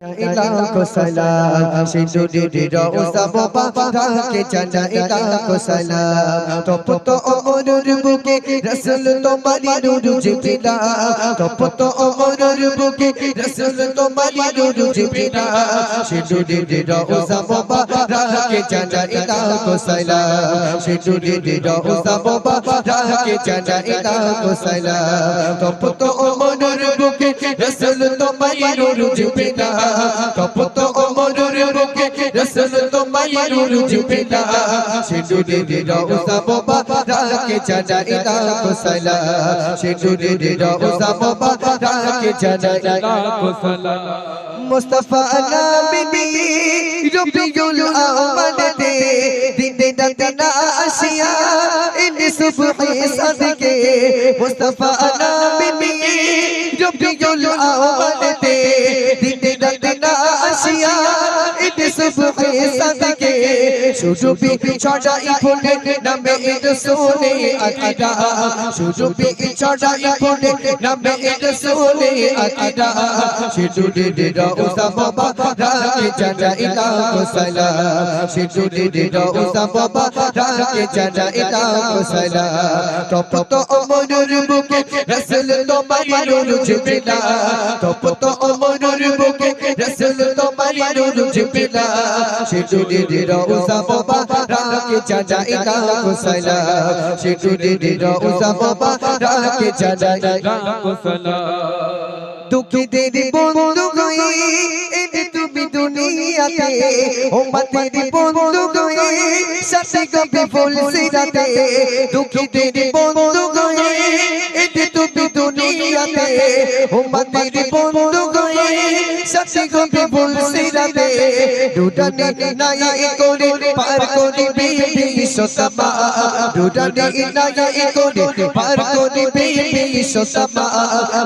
ইলাকো সালাম সিন্ধুরি রওজা মোবারকে জানা ইলাকো সালাম তপত অমরুর বুকে রাসূল তোমারি নূর জিবিলা তপত অমরুর বুকে রাসূল তোমারি নূর জিবিলা সিন্ধুরি রওজা মোবারকে জানা ইলাকো সালাম সিন্ধুরি রওজা মোবারকে জানা ইলাকো সালাম তপত অমরুর বুকে রাসূল তোমারি নূর জিবিলা কপত অমরুর বুকে রসুল তোমায় নূর জুবিলা সিঁদুরে রওজা মোবারকে জানা ইলাকো সালাম সিঁদুরে রওজা মোবারকে জানা ইলাকো মুস্তাফা নাবিনি রবিউল আওয়ালতে দিনে রাতে না আসিয়া ইন সাদকে। মুস্তাফা নাবিনি রবিউল আওয়ালতে দিনে রাতে না আসিয়া সুজুবি ছড়াই ফুলে নামে রসুলে আকিরা সুজুবি ছড়াই ফুলে নামে রসুলে আকিরা সিঁদুরে রওজা মোবারকে জানা ইলাকো সালাম সিঁদুরে রওজা মোবারকে জানা ইলাকো সালাম তপত অমরুর বুকে রাসূল তোমারি নূর জিবিলা তপত অমরুর বুকে রাসূল তোমারি নূর জিবিলা সিঁদুরে রওজা মোবারকে জানা ইলাকো সালাম সিঁদুরে রওজা মোবারকে জানা ইলাকো দুঃখীদের বন্ধু গই দুনিয়াতে ও মাতের বন্ধু গই সাথে কবে ফুল সিরাতে দুটানে নাই করে পার করিবে বিশ্বসমা দুটানে নাই করে পার করিবে বিশ্বসমা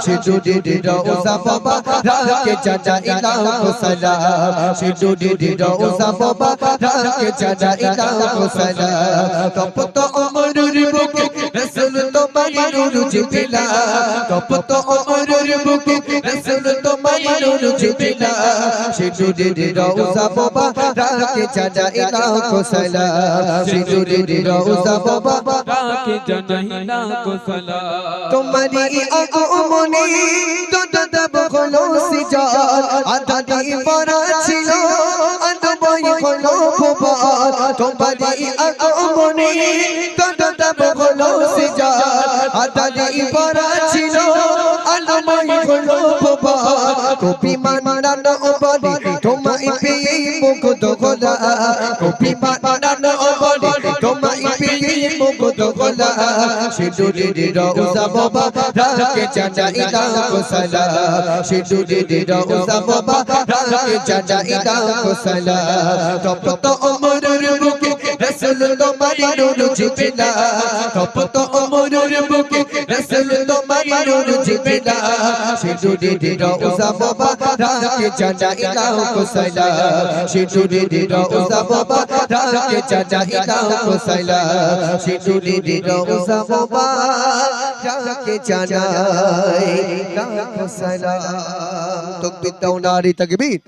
সে যদি রওজা বাবা রাকে জানা ইলাকো সালাম সিঁদুরি রওজা বাবা রাকে জানা ইলাকো সালাম তপত জিবিলা তপত অমরুর বুকে রাসূল তোমারি নূর জিবিলা সিঁদুরি রওজা বাবা রাকে জানা ইলাকো সালাম সিঁদুরি রওজা বাবা রাকে জানাইলা কোসলা তোমারি আগমনে দদব হলো সিজাল আদাদি পরা ছিল, আদবই হলো ভুবন তোমারি আগমনে দদব হলো সিজাল আদাদি পরা ছিল আদবই হলো ভুবন কপি মানানো বলি তোমায় পেয়ে মুকুদ গোলা কপি মানানো বলি তোমায় পেয়ে মুকুদ গোলা সিঁদুরে রওজা বাবা রাকে জানা ইলাকো সালাম সিঁদুরে রওজা বাবা রাকে জানা ইলাকো সালাম তপত অমরুর বুকে, রাসূল তোমারি নূর জিবিলা তপত রাসূল তোমারি নূর জিবিলা সালাম সিঁদুরে রওজা বাবা রাকে জানা ইলাকো সালাম সিঁদুরে রওজা বাবা রাকে জানাই লাখো সালাম তকবীর দাও নারী তাকবীর